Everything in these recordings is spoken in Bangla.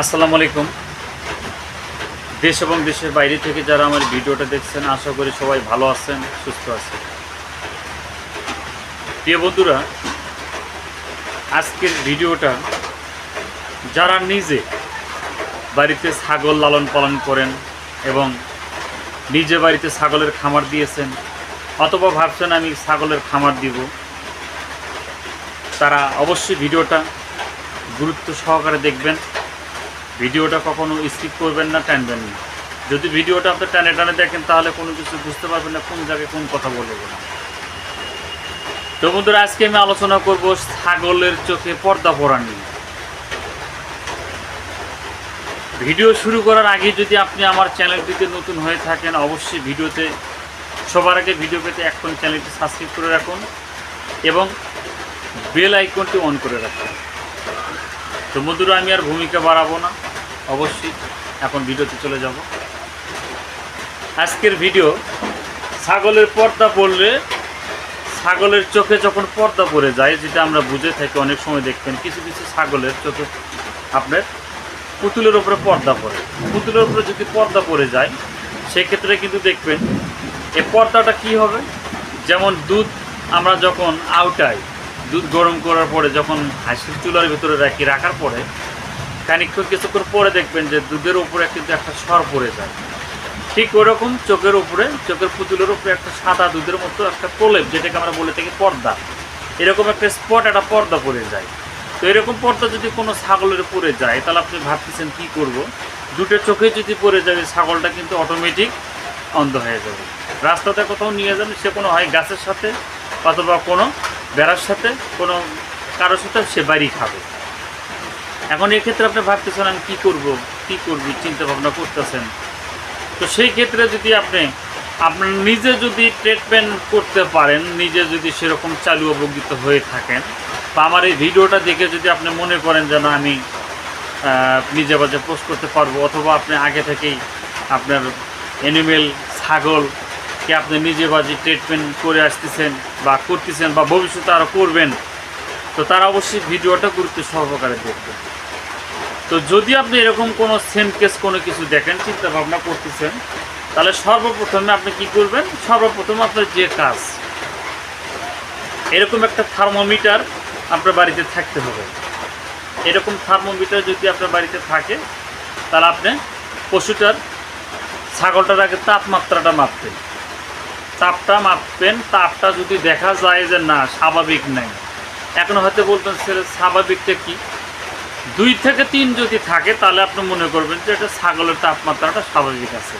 আসসালামু আলাইকুম। দেশ এবং দেশের বাইরে থেকে যারা আমার ভিডিওটা দেখছেন, আশা করি সবাই ভালো আছেন, সুস্থ আছেন। প্রিয় বন্ধুরা, আজকের ভিডিওটা যারা নিজে বাড়িতে ছাগল লালন পালন করেন এবং নিজে বাড়িতে ছাগলের খামার দিয়েছেন অথবা ভাবছেন আমি ছাগলের খামার দিব, তারা অবশ্যই ভিডিওটা গুরুত্ব সহকারে দেখবেন। ভিডিওটা কখনো স্কিপ করবেন না, টানবেন না। যদি ভিডিওটা আপনি টানে টানে দেখেন, তাহলে কোনো কিছু বুঝতে পারবেন না কোন জায়গায় কোন কথা বলব না। তো বন্ধুরা, আজকে আমি আলোচনা করব ছাগলের চোখে পর্দা পরা নিয়ে। ভিডিও শুরু করার আগে যদি আপনি আমার চ্যানেলটিতে নতুন হয়ে থাকেন, অবশ্যই ভিডিওতে সবার আগে ভিডিও পেতে এখন চ্যানেলটি সাবস্ক্রাইব করে রাখুন এবং বেল আইকনটি অন করে রাখুন। তো বন্ধুরা আমি আর ভূমিকা বাড়াবো না। অবশ্যই এখন ভিডিওতে চলে যাব। আজকের ভিডিও, ছাগলের পর্দা পড়লে ছাগলের চোখে যখন পর্দা পড়ে যায়, যেটা আমরা বুঝে থাকি, অনেক সময় দেখবেন, কিছু কিছু ছাগলের চোখে আপনার পুতুলের উপরে পর্দা পড়ে। পুতুলের উপরে যদি পর্দা পড়ে যায়, সেক্ষেত্রে কিন্তু দেখবেন এই পর্দাটা কি হবে? যেমন দুধ আমরা যখন আউটাই দুধ গরম করার পরে যখন হাসির চুলার ভিতরে রাখি, রাখার পরে খানিকক্ষণ কিছুক্ষণ পরে দেখবেন যে দুধের উপরে কিন্তু একটা সর পড়ে যায়। ঠিক ওরকম চোখের উপরে, চোখের পুতুলের উপরে একটা সাদা দুধের মতো একটা প্রলেপ, যেটাকে আমরা বলে থাকি পর্দা। এরকম একটা স্পট, একটা পর্দা পড়ে যায়। তো এরকম পর্দা যদি কোনো ছাগলের পড়ে যায়, তাহলে আপনি ভাবতেছেন কি করব? দুটো চোখে যদি পড়ে যাবে ছাগলটা কিন্তু অটোমেটিক অন্ধ হয়ে যাবে। রাস্তাতে কোথাও নিয়ে যাবেন সে কোনো হয় গাছের সাথে অথবা কোনো বেড়ার সাথে কোনো, কারোর সাথে সে বাড়ি খাবে। এখন এক্ষেত্রে আপনি ভাবতেছেন, আমি কী করব? কী করবি? চিন্তা ভাবনা করতেছেন? তো সেই ক্ষেত্রে যদি আপনি আপনার নিজে যদি ট্রিটমেন্ট করতে পারেন, নিজে যদি সেরকম চালু অবগত হয়ে থাকেন, বা আমার এই ভিডিওটা দেখে যদি আপনি মনে করেন যেন আমি নিজে বাজে পোস্ট করতে পারব, অথবা আপনি আগে থেকেই আপনার অ্যানিমেল ছাগলকে আপনি নিজে বাজে ট্রিটমেন্ট করে আসতেছেন বা করতেছেন বা ভবিষ্যতে আরও করবেন, তো তারা অবশ্যই ভিডিওটা গুরুত্ব সহকারে দেখবেন। তো যদি আপনি এরকম কোনো সেম কেস কোনো কিছু দেখেন, চিন্তা ভাবনা করতেছেন, তাহলে সর্বপ্রথমে আপনি কি করবেন? সর্বপ্রথম আপনার যে কাজ, এরকম একটা থার্মোমিটার আপনার বাড়িতে থাকতে হবে। এরকম থার্মোমিটার যদি আপনার বাড়িতে থাকে, তাহলে আপনি পশুটার ছাগলটার আগে তাপমাত্রাটা মাপবেন। তাপটা মাপবেন, তাপটা যদি দেখা যায় যে না, স্বাভাবিক নেই। এখন হয়তো বলবেন, স্যার, স্বাভাবিকটা কি? দুই থেকে তিন যদি থাকে, তাহলে আপনি মনে করবেন যে এটা ছাগলের তাপমাত্রাটা স্বাভাবিক আছে।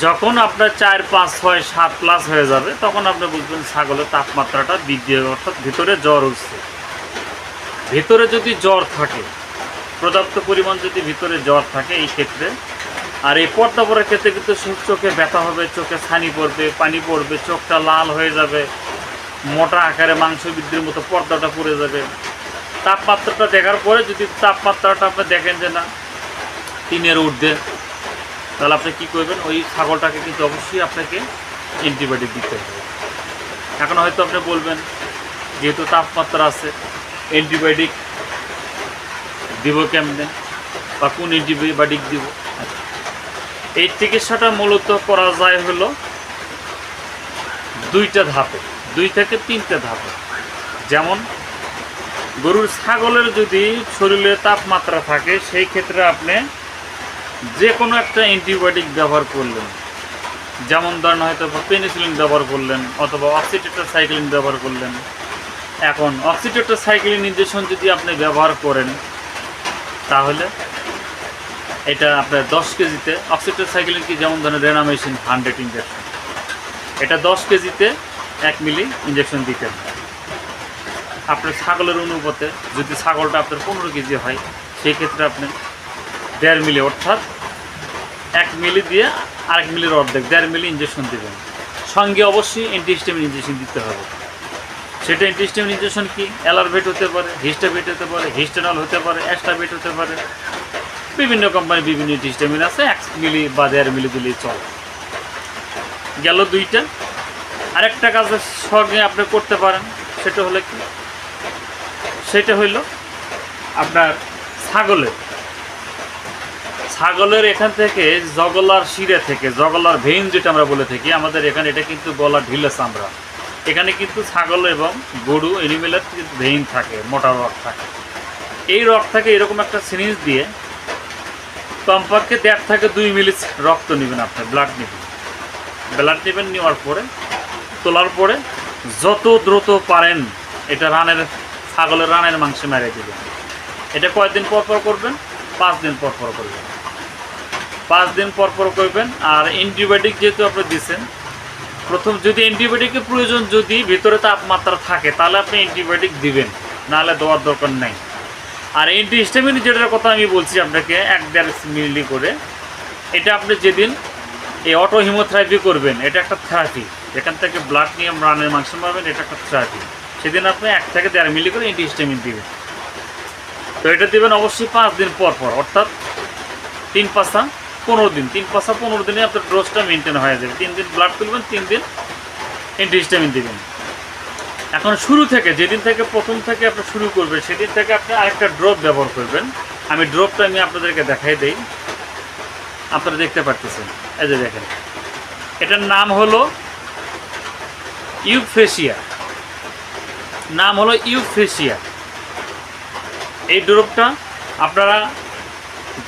যখন আপনার চার, পাঁচ, ছয়, সাত প্লাস হয়ে যাবে, তখন আপনি বুঝবেন ছাগলের তাপমাত্রাটা বৃদ্ধি, অর্থাৎ ভিতরে জ্বর উঠছে। ভিতরে যদি জ্বর থাকে, পর্যাপ্ত পরিমাণ যদি ভিতরে জ্বর থাকে, এই ক্ষেত্রে আর এই পর্দা পরার ক্ষেত্রে কিন্তু চোখে ব্যথা হবে, চোখে ছানি পড়বে, পানি পড়বে, চোখটা লাল হয়ে যাবে, মোটা আকারে মাংস বৃদ্ধির মতো পর্দাটা পড়ে যাবে। তাপমাত্রাটা দেখার পরে যদি তাপমাত্রাটা আপনি দেখেন যে না তিনের ঊর্ধ্বে, তাহলে আপনি কী করবেন? ওই ছাগলটাকে কিন্তু অবশ্যই আপনাকে অ্যান্টিবায়োটিক দিতে হবে। এখন হয়তো আপনি বলবেন, যেহেতু তাপমাত্রা আছে, অ্যান্টিবায়োটিক দিব কেমনে? বা কোন অ্যান্টিবায়োটিক দিব? এই চিকিৎসাটা মূলত করা যায় হলো দুইটা ধাপে, দুই থেকে তিনটা ধাপে। যেমন, গরুর ছাগলের যদি শরীরে তাপমাত্রা থাকে, সেই ক্ষেত্রে আপনি যে কোনো একটা অ্যান্টিবায়োটিক ব্যবহার করলেন। যেমন ধরেন হয়তো পেনিসিলিন ব্যবহার করলেন অথবা অক্সিটেট্রা সাইক্লিন ব্যবহার করলেন। এখন অক্সিটেট্রা সাইক্লিন ইঞ্জেকশন যদি আপনি ব্যবহার করেন, তাহলে এটা আপনার দশ কেজিতে অক্সিটেট্রা সাইক্লিন কি যেমন ধরেন রেনামেশিন হান্ড্রেড ইঞ্জেকশন এটা দশ কেজিতে এক মিলি ইঞ্জেকশন দিতেন আপনার ছাগলের অনুপাতে যদি ছাগলটা আপনার পনেরো কেজি হয় সেই ক্ষেত্রে আপনি দেড় মিলি, অর্থাৎ এক মিলি দিয়ে আরেক মিলির অর্ধেক, দেড় মিলি ইঞ্জেকশন দেবেন। সঙ্গে অবশ্যই অ্যান্টিহিস্টামিন ইঞ্জেকশন দিতে হবে। সেটা অ্যান্টিহিস্টামিন ইঞ্জেকশন কি? অ্যালারভেট হতে পারে হিস্টাভেট হতে পারে হিস্টেনল হতে পারে অ্যাস্টাভেট হতে পারে। বিভিন্ন কোম্পানি বিভিন্ন অ্যান্টিহিস্টামিন আছে, এক মিলি বা দেড় মিলি দিলেই চলে। গেল দুইটা। আরেকটা কাজের সঙ্গে আপনি করতে পারেন, সেটা হলো কি? সেটা হইল আপনার ছাগলের। ছাগলের এখান থেকে জগলার শিরে থেকে, জগলার ভেইন যেটা আমরা বলে থাকি, আমাদের এখানে এটা কিন্তু গলা ঢিলে চামড়া। এখানে কিন্তু ছাগল এবং গরু এনিমেলের ভেইন থাকে, মোটা রক থাকে। এই রক থেকে এরকম একটা সিরিঞ্জ দিয়ে কমপক্ষে দেড় থেকে দুই মিলি রক্ত নেবেন আপনি ব্লাড নেবেন। ব্লাড নেবেন নেওয়ার পরে, তোলার পরে যত দ্রুত পারেন এটা রানের, ছাগলের রানের মাংস মেরে দেবেন। এটা কয়েকদিন পর পর করবেন? পাঁচ দিন পর পর করবেন। পাঁচ দিন পর পর করবেন, আর অ্যান্টিবায়োটিক যেহেতু আপনি দিচ্ছেন প্রথম যদি অ্যান্টিবায়োটিকের প্রয়োজন যদি ভিতরে তাপমাত্রা থাকে, তাহলে আপনি অ্যান্টিবায়োটিক দিবেন, নাহলে দেওয়ার দরকার নেই। আর অ্যান্টিহিস্টামিন যেটার কথা আমি বলছি আপনাকে, এক দেড় মিলি করে, এটা আপনি যেদিন এই অটো হিমোথেরাপি করবেন, এটা একটা থেরাপি এখান থেকে ব্লাড নিয়ে রানের মাংস মারবেন এটা একটা থেরাপি সেদিন আপনি এক থেকে দেড় মিলি করে অ্যান্টিহিস্টামিন দেবেন। তো এটা দেবেন অবশ্যই পাঁচ দিন পর পর, অর্থাৎ তিন পাঁচা পনেরো দিন। তিন পাঁচা পনেরো দিনে আপনার ডোজটা মেনটেন হয়ে যাবে। তিন দিন ব্লাড তুলবেন, তিন দিন অ্যান্টিহিস্টামিন দিবেন। এখন শুরু থেকে, যেদিন থেকে প্রথম থেকে আপনি শুরু করবেন, সেদিন থেকে আপনি আরেকটা ড্রপ ব্যবহার করবেন। আমি ড্রপটা আমি আপনাদেরকে দেখাই দেই। আপনারা দেখতে পারতেছেন। এই যে দেখেন। এটার নাম হলো ইউফ্রেশিয়া নাম হলো ইউফ্রেশিয়া এই ড্রপটা আপনারা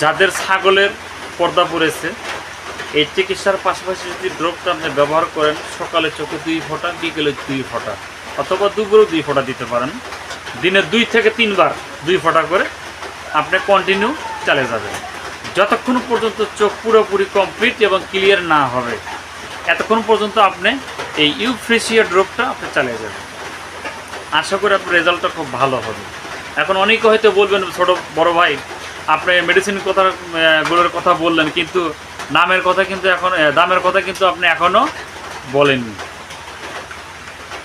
যাদের ছাগলের পর্দা পড়েছে, এই চিকিৎসার পাশাপাশি যদি ড্রপটা আপনি ব্যবহার করেন, সকালে চোখে দুই ফোঁটা, বিকেলে দুই ফোঁটা। অথবা দুপুরেও দুই ফোঁটা দিতে পারেন। দিনে দুই থেকে তিনবার দুই ফোঁটা করে আপনি কন্টিনিউ চালিয়ে যাবেন। যতক্ষণ পর্যন্ত চোখ পুরোপুরি কমপ্লিট এবং ক্লিয়ার না হবে, এতক্ষণ পর্যন্ত আপনি এই ইউফ্রেশিয়া ড্রপটা আপনি চালিয়ে যাবেন। আশা করি আপনার রেজাল্টটা খুব ভালো হবে। এখন অনেকে হয়তো বলবেন, ছোট বড় ভাই, আপনি মেডিসিন কথা গুলোর কথা বললেন, কিন্তু নামের কথা কিন্তু এখন দামের কথা কিন্তু আপনি এখনও বলেননি।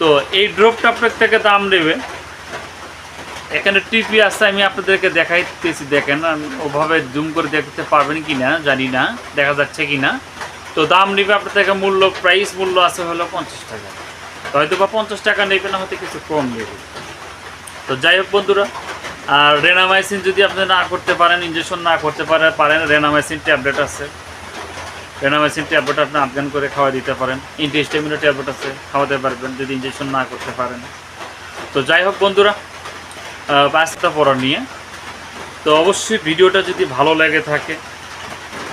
তো এই ড্রপটা আপনার থেকে দাম নেবে। এখানে টিপি আছে, আমি আপনাদেরকে দেখাইতেছি, দেখেন ওভাবে জুম করে দেখতে পারবেন কি না জানি না, দেখা যাচ্ছে কি না তো দাম নেবে আপনার থেকে মূল্য প্রাইস মূল্য আছে হলো পঞ্চাশ টাকা। তো হয়তো বা পঞ্চাশ টাকা নেবে, না হয়তো কিছু কম নেবে। তো যাই হোক বন্ধুরা, আর রেনামাইসিন যদি আপনি না করতে পারেন ইঞ্জেকশন না করতে পারে পারেন রেনামাইসিন ট্যাবলেট আছে। রেনামাইসিন ট্যাবলেট আপনি আফগান করে খাওয়া দিতে পারেন। ইন্টিস্টেমিনো ট্যাবলেট আছে, খাওয়াতে পারবেন, যদি ইঞ্জেকশন না করতে পারেন। তো যাই হোক বন্ধুরা পাঁচটা পড়া নিয়ে। তো অবশ্যই ভিডিওটা যদি ভালো লেগে থাকে,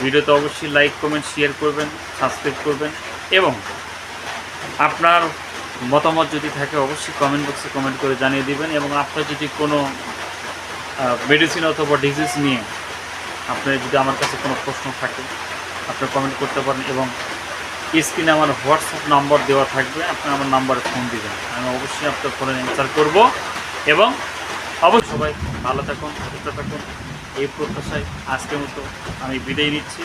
ভিডিওতে অবশ্যই লাইক কমেন্ট শেয়ার করবেন সাবস্ক্রাইব করবেন এবং আপনার মতামত যদি থাকে, অবশ্যই কমেন্ট বক্সে কমেন্ট করে জানিয়ে দিবেন এবং আপনার যদি কোনো মেডিসিন অথবা ডিজিজ নিয়ে আপনার যদি আমার কাছে কোনো প্রশ্ন থাকে আপনি কমেন্ট করতে পারেন এবং স্ক্রিনে আমার হোয়াটসঅ্যাপ নাম্বার দেওয়া থাকবে, আপনি আমার নাম্বারে ফোন দেবেন। আমি অবশ্যই আপনার ফোনে অ্যান্সার করব এবং অবশ্যই সবাই ভালো থাকুন, সুস্থ থাকুন। এই প্রত্যাশায় আজকের মতো আমি বিদায় নিচ্ছি।